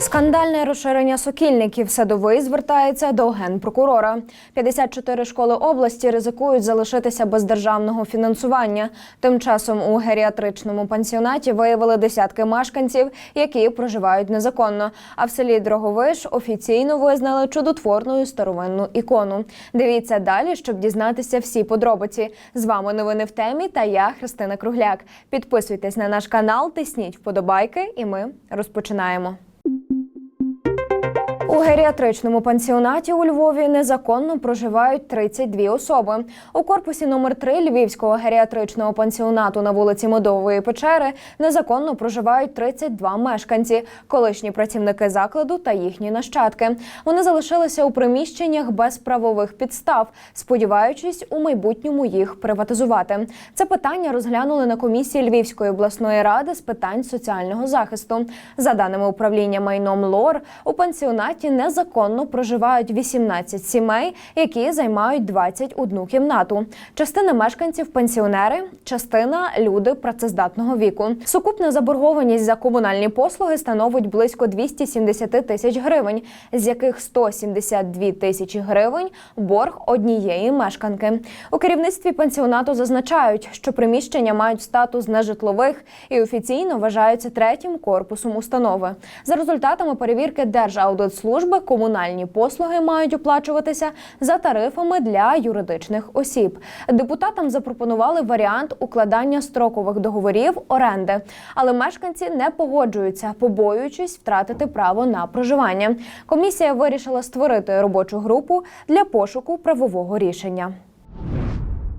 Скандальне розширення сокільників садовий звертається до генпрокурора. 54 школи області ризикують залишитися без державного фінансування. Тим часом у геріатричному пансіонаті виявили десятки мешканців, які проживають незаконно. А в селі Дроговиш офіційно визнали чудотворною старовинну ікону. Дивіться далі, щоб дізнатися всі подробиці. З вами новини в темі та я Христина Кругляк. Підписуйтесь на наш канал, тисніть вподобайки, і ми розпочинаємо. У геріатричному пансіонаті у Львові незаконно проживають 32 особи. У корпусі номер 3 Львівського геріатричного пансіонату на вулиці Медової печери незаконно проживають 32 мешканці, колишні працівники закладу та їхні нащадки. Вони залишилися у приміщеннях без правових підстав, сподіваючись у майбутньому їх приватизувати. Це питання розглянули на комісії Львівської обласної ради з питань соціального захисту. За даними управління майном ЛОР, у пансіонаті незаконно проживають 18 сімей, які займають 21 кімнату. Частина мешканців пенсіонери, частина люди працездатного віку. Сукупна заборгованість за комунальні послуги становить близько 270 тисяч гривень, з яких 172 тисячі гривень борг однієї мешканки. У керівництві пансіонату зазначають, що приміщення мають статус нежитлових і офіційно вважаються третім корпусом установи. За результатами перевірки Держаудитслужби комунальні послуги мають оплачуватися за тарифами для юридичних осіб. Депутатам запропонували варіант укладання строкових договорів оренди, але мешканці не погоджуються, побоюючись втратити право на проживання. Комісія вирішила створити робочу групу для пошуку правового рішення.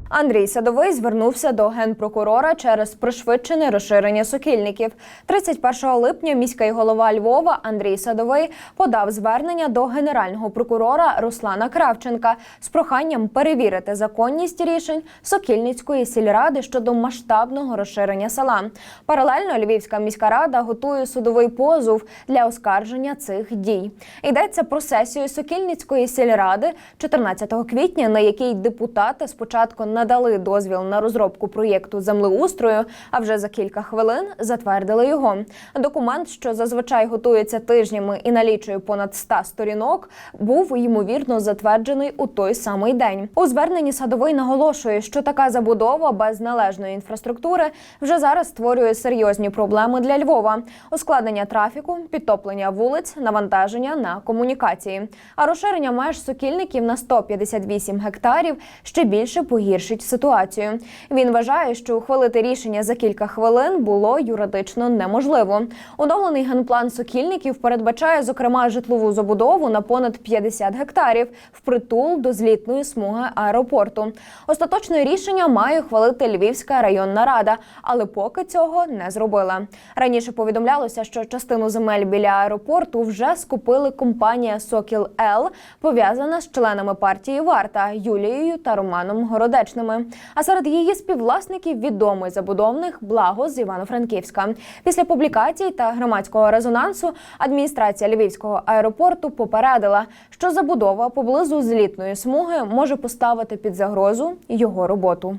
Андрій Садовий звернувся до генпрокурора через пришвидшене розширення сокільників. 31 липня міський голова Львова Андрій Садовий подав звернення до генерального прокурора Руслана Кравченка з проханням перевірити законність рішень Сокільницької сільради щодо масштабного розширення села. Паралельно Львівська міська рада готує судовий позов для оскарження цих дій. Йдеться про сесію Сокільницької сільради 14 квітня, на якій депутати спочатку надали дозвіл на розробку проєкту землеустрою, а вже за кілька хвилин затвердили його. Документ, що зазвичай готується тижнями і налічує понад 100 сторінок, був ймовірно затверджений у той самий день. У зверненні садовий наголошує, що така забудова без належної інфраструктури вже зараз створює серйозні проблеми для Львова: ускладнення трафіку, підтоплення вулиць, навантаження на комунікації. А розширення меж сокільників на 158 гектарів ще більше погіршить ситуацію. Він вважає, що ухвалити рішення за кілька хвилин було юридично неможливо. Оновлений генплан сокільників передбачає, зокрема, житлову забудову на понад 50 гектарів впритул до злітної смуги аеропорту. Остаточне рішення має ухвалити Львівська районна рада, але поки цього не зробила. Раніше повідомлялося, що частину земель біля аеропорту вже скупили компанія Сокіл Л, пов'язана з членами партії Варта Юлією та Романом Городечними. А серед її співвласників відомий забудовник Благо з Івано-Франківська. Після публікацій та громадського резонансу адміністрація Львівського аеропорту попередила, що забудова поблизу злітної смуги може поставити під загрозу його роботу.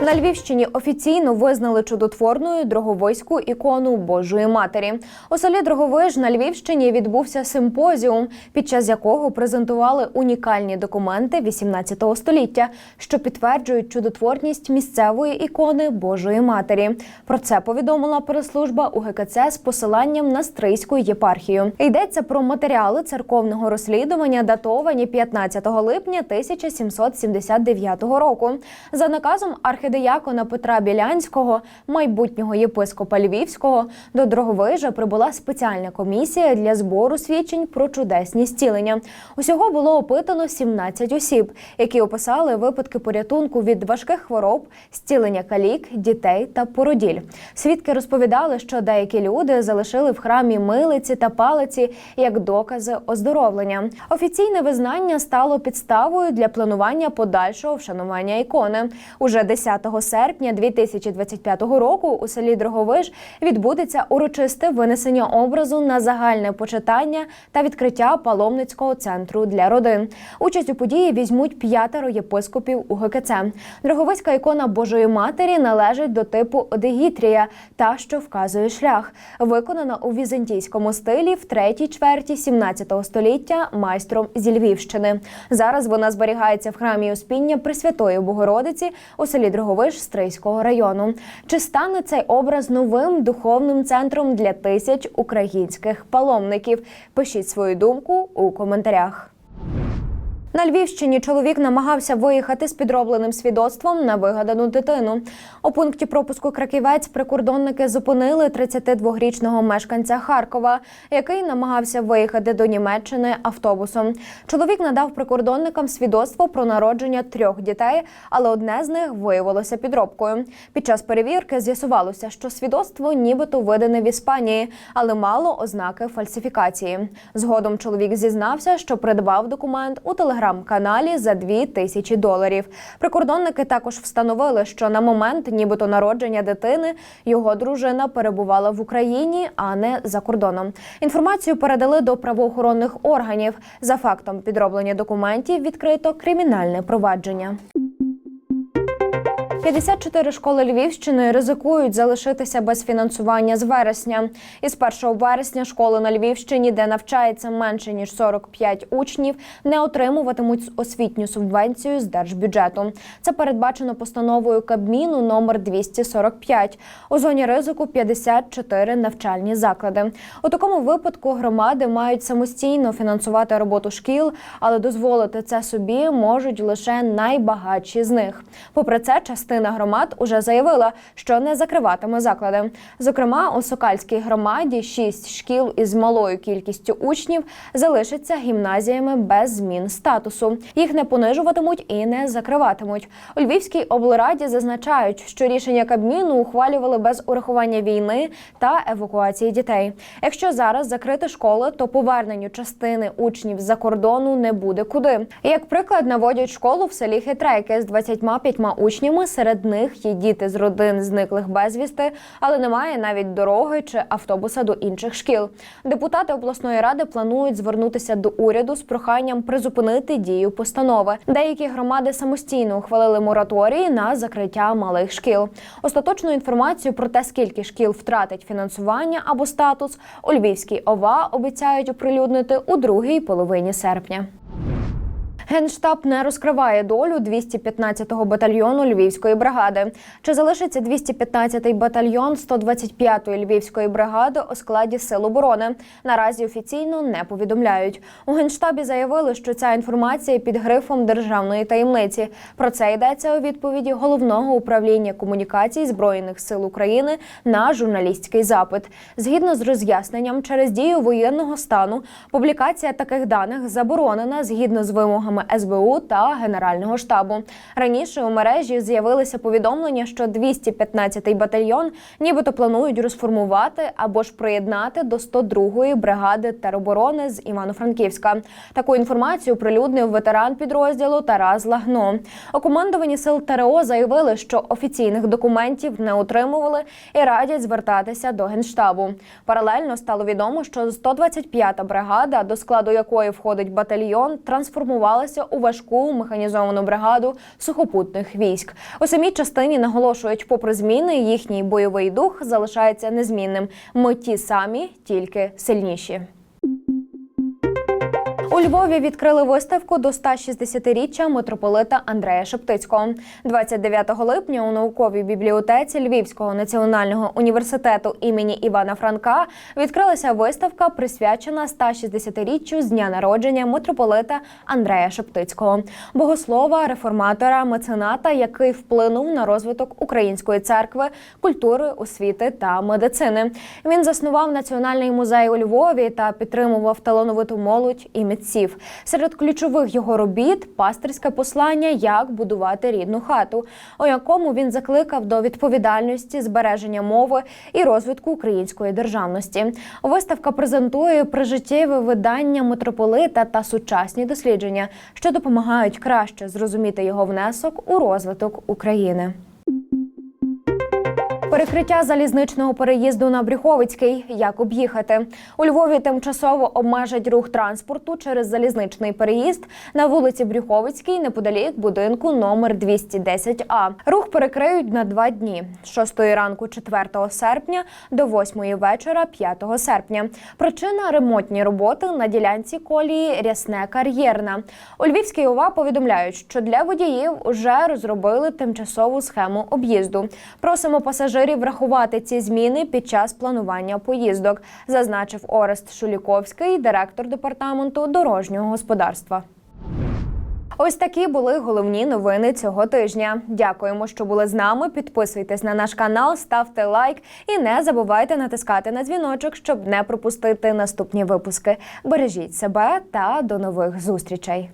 На Львівщині офіційно визнали чудотворною Дроговиську ікону Божої Матері. У селі Дроговиж на Львівщині відбувся симпозіум, під час якого презентували унікальні документи 18 століття, що підтверджують чудотворність місцевої ікони Божої Матері. Про це повідомила прес-служба УГКЦ з посиланням на Стрийську єпархію. Йдеться про матеріали церковного розслідування, датовані 15 липня 1779 року. За наказом архідеякона Петра Білянського, майбутнього єпископа Львівського, до Дроговижа прибула спеціальна комісія для збору свідчень про чудесні зцілення. Усього було опитано 17 осіб, які описали випадки порятунку від важких хвороб, зцілення калік, дітей та породіль. Свідки розповідали, що деякі люди залишили в храмі милиці та палиці як докази оздоровлення. Офіційне визнання стало підставою для планування подальшого вшанування ікони. Уже 10 серпня 2025 року у селі Дроговиж відбудеться урочисте винесення образу на загальне почитання та відкриття паломницького центру для родин. Участь у події візьмуть п'ятеро єпископів УГКЦ. Дроговицька ікона Божої Матері належить до типу Одегітрія, та що вказує шлях, виконана у візантійському стилі в третій чверті 17 століття майстром зі Львівщини. Зараз вона зберігається в храмі Успіння Пресвятої Богородиці у селі Дроговиш Стрийського району. Чи стане цей образ новим духовним центром для тисяч українських паломників? Пишіть свою думку у коментарях. На Львівщині чоловік намагався виїхати з підробленим свідоцтвом на вигадану дитину. У пункті пропуску Краківець прикордонники зупинили 32-річного мешканця Харкова, який намагався виїхати до Німеччини автобусом. Чоловік надав прикордонникам свідоцтво про народження трьох дітей, але одне з них виявилося підробкою. Під час перевірки з'ясувалося, що свідоцтво нібито видане в Іспанії, але мало ознаки фальсифікації. Згодом чоловік зізнався, що придбав документ у телеграм-каналі за 2 тисячі доларів. Прикордонники також встановили, що на момент нібито народження дитини його дружина перебувала в Україні, а не за кордоном. Інформацію передали до правоохоронних органів. За фактом підроблення документів відкрито кримінальне провадження. 54 школи Львівщини ризикують залишитися без фінансування з вересня. Із 1 вересня школи на Львівщині, де навчається менше ніж 45 учнів, не отримуватимуть освітню субвенцію з держбюджету. Це передбачено постановою Кабміну номер 245. У зоні ризику 54 навчальні заклади. У такому випадку громади мають самостійно фінансувати роботу шкіл, але дозволити це собі можуть лише найбагатші з них. Попри це, частина громад уже заявила, що не закриватиме заклади. Зокрема, у Сокальській громаді шість шкіл із малою кількістю учнів залишаться гімназіями без змін статусу. Їх не понижуватимуть і не закриватимуть. У Львівській облраді зазначають, що рішення Кабміну ухвалювали без урахування війни та евакуації дітей. Якщо зараз закрити школи, то поверненню частини учнів з-за кордону не буде куди. Як приклад наводять школу в селі Хитрейки з 25 учнями. Серед них є діти з родин зниклих безвісти, але немає навіть дороги чи автобуса до інших шкіл. Депутати обласної ради планують звернутися до уряду з проханням призупинити дію постанови. Деякі громади самостійно ухвалили мораторії на закриття малих шкіл. Остаточну інформацію про те, скільки шкіл втратить фінансування або статус, у Львівській ОВА обіцяють оприлюднити у другій половині серпня. Генштаб не розкриває долю 215-го батальйону Львівської бригади. Чи залишиться 215-й батальйон 125-ї Львівської бригади у складі Сил оборони? Наразі офіційно не повідомляють. У генштабі заявили, що ця інформація під грифом державної таємниці. Про це йдеться у відповіді головного управління комунікацій збройних сил України на журналістський запит. Згідно з роз'ясненням, через дію воєнного стану публікація таких даних заборонена згідно з вимогами СБУ та Генерального штабу. Раніше у мережі з'явилися повідомлення, що 215-й батальйон нібито планують розформувати або ж приєднати до 102-ї бригади тероборони з Івано-Франківська. Таку інформацію прилюднив ветеран підрозділу Тарас Лагно. У командуванні сил ТРО заявили, що офіційних документів не отримували і радять звертатися до генштабу. Паралельно стало відомо, що 125-та бригада, до складу якої входить батальйон, трансформувалася у важку механізовану бригаду сухопутних військ. У самій частині наголошують, попри зміни, їхній бойовий дух залишається незмінним. Ми ті самі, тільки сильніші. У Львові відкрили виставку до 160-річчя митрополита Андрея Шептицького. 29 липня у науковій бібліотеці Львівського національного університету імені Івана Франка відкрилася виставка, присвячена 160-річчю з дня народження митрополита Андрея Шептицького, богослова, реформатора, мецената, який вплинув на розвиток української церкви, культури, освіти та медицини. Він заснував національний музей у Львові та підтримував талановиту молодь і митців. Серед ключових його робіт пастирське послання, як будувати рідну хату, у якому він закликав до відповідальності, збереження мови і розвитку української державності. Виставка презентує прижиттєве видання митрополита та сучасні дослідження, що допомагають краще зрозуміти його внесок у розвиток України. Перекриття залізничного переїзду на Брюховицький. Як об'їхати? У Львові тимчасово обмежать рух транспорту через залізничний переїзд на вулиці Брюховицькій неподалік будинку номер 210А. Рух перекриють на два дні з 6 ранку 4 серпня до 8 вечора 5 серпня. Причина ремонтні роботи на ділянці колії Рясне Кар'єрна. У Львівській ОВА повідомляють, що для водіїв вже розробили тимчасову схему об'їзду. Просимо пасажирів врахувати ці зміни під час планування поїздок, зазначив Орест Шуліковський, директор департаменту дорожнього господарства. Ось такі були головні новини цього тижня. Дякуємо, що були з нами. Підписуйтесь на наш канал, ставте лайк і не забувайте натискати на дзвіночок, щоб не пропустити наступні випуски. Бережіть себе та до нових зустрічей.